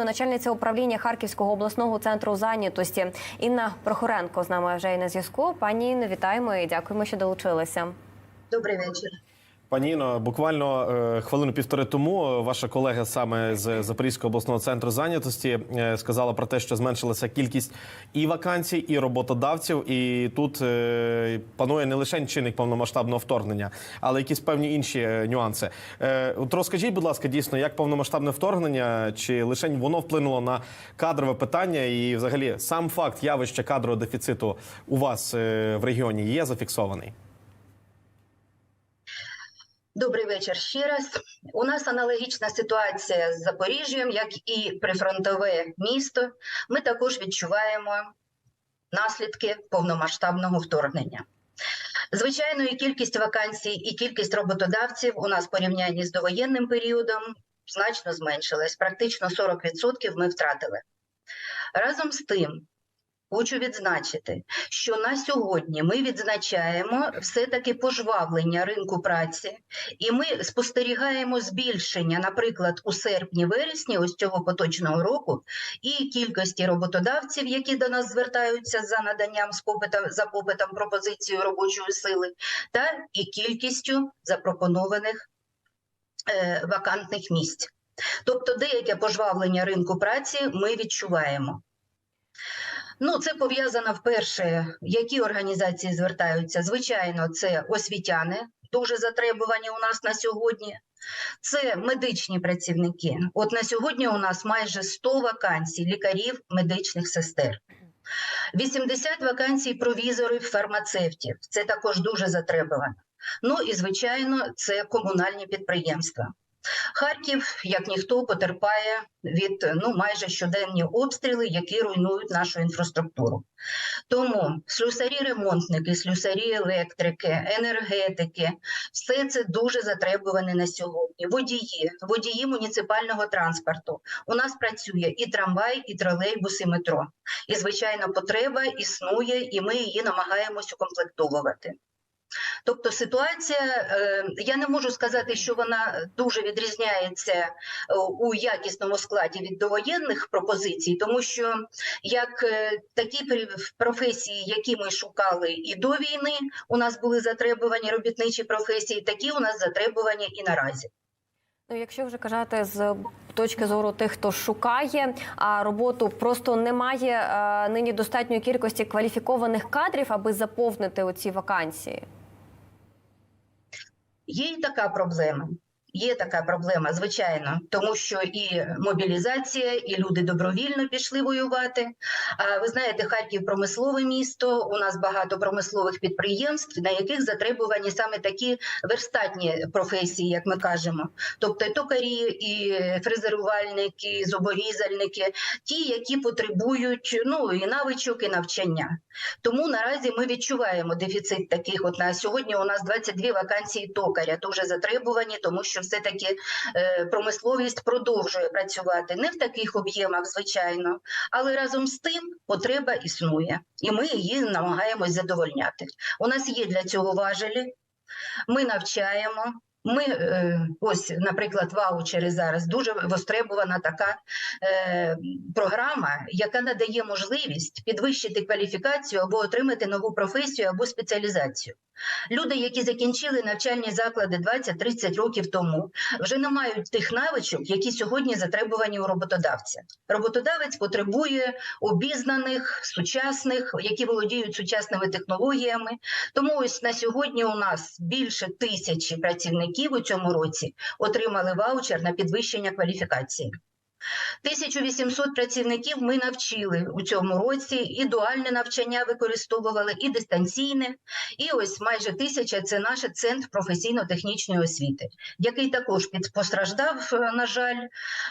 телефону начальниця управління Харківського обласного центру зайнятості Інна Прохоренко з нами вже і на зв'язку. Пані Інно, вітаємо і дякуємо, що долучилися. Добрий вечір. Пані Іно, буквально е, хвилину півтори тому е, ваша колега саме з Запорізького обласного центру зайнятості е, сказала про те, що зменшилася кількість і вакансій, і роботодавців. І тут панує не лише чинник повномасштабного вторгнення, але якісь певні інші нюанси. От розкажіть, будь ласка, дійсно, як повномасштабне вторгнення, чи лише воно вплинуло на кадрове питання, і взагалі сам факт явища кадрового дефіциту у вас в регіоні є зафіксований? Добрий вечір ще раз. У нас аналогічна ситуація з Запоріжжям, як і прифронтове місто. Ми також відчуваємо наслідки повномасштабного вторгнення. Звичайно, і кількість вакансій, і кількість роботодавців у нас в порівнянні з довоєнним періодом значно зменшилась. Практично 40% ми втратили. Разом з тим, Хочу відзначити, що на сьогодні ми відзначаємо все-таки пожвавлення ринку праці, і ми спостерігаємо збільшення, наприклад, у серпні-вересні ось цього поточного року, і кількості роботодавців, які до нас звертаються за наданням з попитом за попитом пропозицією робочої сили, та і кількістю запропонованих е, вакантних місць. Тобто, деяке пожвавлення ринку праці ми відчуваємо. Ну, це пов'язано вперше, які організації звертаються. Звичайно, це освітяни, дуже затребувані у нас на сьогодні. Це медичні працівники. От на сьогодні у нас майже 100 вакансій лікарів, медичних сестер. 80 вакансій провізорів, фармацевтів. Це також дуже затребувано. Ну і звичайно, це комунальні підприємства. Харків, як ніхто, потерпає від ну майже щоденні обстріли, які руйнують нашу інфраструктуру. Тому слюсарі-ремонтники, слюсарі-електрики, енергетики, все це дуже затребуване на сьогодні. Водії, водії муніципального транспорту. У нас працює і трамвай, і тролейбус, і метро. І звичайно, потреба існує, і ми її намагаємось укомплектовувати. Тобто ситуація, е, я не можу сказати, що вона дуже відрізняється е, у якісному складі від довоєнних пропозицій, тому що як е, такі професії, які ми шукали і до війни, у нас були затребувані робітничі професії, такі у нас затребувані і наразі. Ну, якщо вже казати з точки зору тих, хто шукає а роботу, просто немає нині достатньої кількості кваліфікованих кадрів, аби заповнити оці вакансії. Є і така проблема. Є така проблема, звичайно, тому що і мобілізація, і люди добровільно пішли воювати. А ви знаєте, Харків промислове місто. У нас багато промислових підприємств, на яких затребувані саме такі верстатні професії, як ми кажемо. Тобто токарі, і фрезерувальники, і зуборізальники, ті, які потребують ну і навичок, і навчання. Тому наразі ми відчуваємо дефіцит таких. От на сьогодні у нас 22 вакансії токаря, дуже затребувані, тому що все таки е, промисловість продовжує працювати не в таких об'ємах, звичайно, але разом з тим потреба існує, і ми її намагаємось задовольняти. У нас є для цього важелі, ми навчаємо. Ми е, ось, наприклад, ваучери зараз дуже востребована така е, програма, яка надає можливість підвищити кваліфікацію або отримати нову професію або спеціалізацію. Люди, які закінчили навчальні заклади 20-30 років тому, вже не мають тих навичок, які сьогодні затребувані у роботодавця. Роботодавець потребує обізнаних, сучасних, які володіють сучасними технологіями. Тому ось на сьогодні у нас більше тисячі працівників у цьому році отримали ваучер на підвищення кваліфікації. 1800 працівників ми навчили у цьому році, і дуальне навчання використовували, і дистанційне. І ось майже тисяча це наш центр професійно-технічної освіти, який також постраждав. На жаль,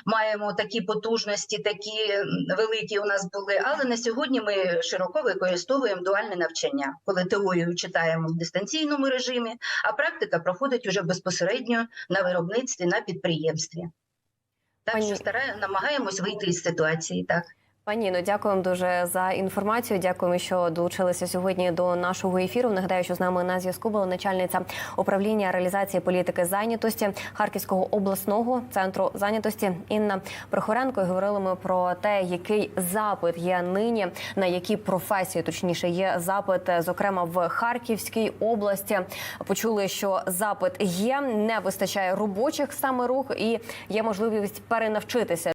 маємо такі потужності, такі великі у нас були. Але на сьогодні ми широко використовуємо дуальне навчання, коли теорію читаємо в дистанційному режимі, а практика проходить уже безпосередньо на виробництві на підприємстві. Так що стараємо, намагаємось вийти із ситуації. Так Пані Іно, дякуємо дуже за інформацію. Дякуємо, що долучилися сьогодні до нашого ефіру. Нагадаю, що з нами на зв'язку була начальниця управління реалізації політики зайнятості Харківського обласного центру зайнятості Інна Прохоренко. І говорили ми про те, який запит є нині, на які професії точніше є запит, зокрема в Харківській області. Почули, що запит є, не вистачає робочих саме рук, і є можливість перенавчитися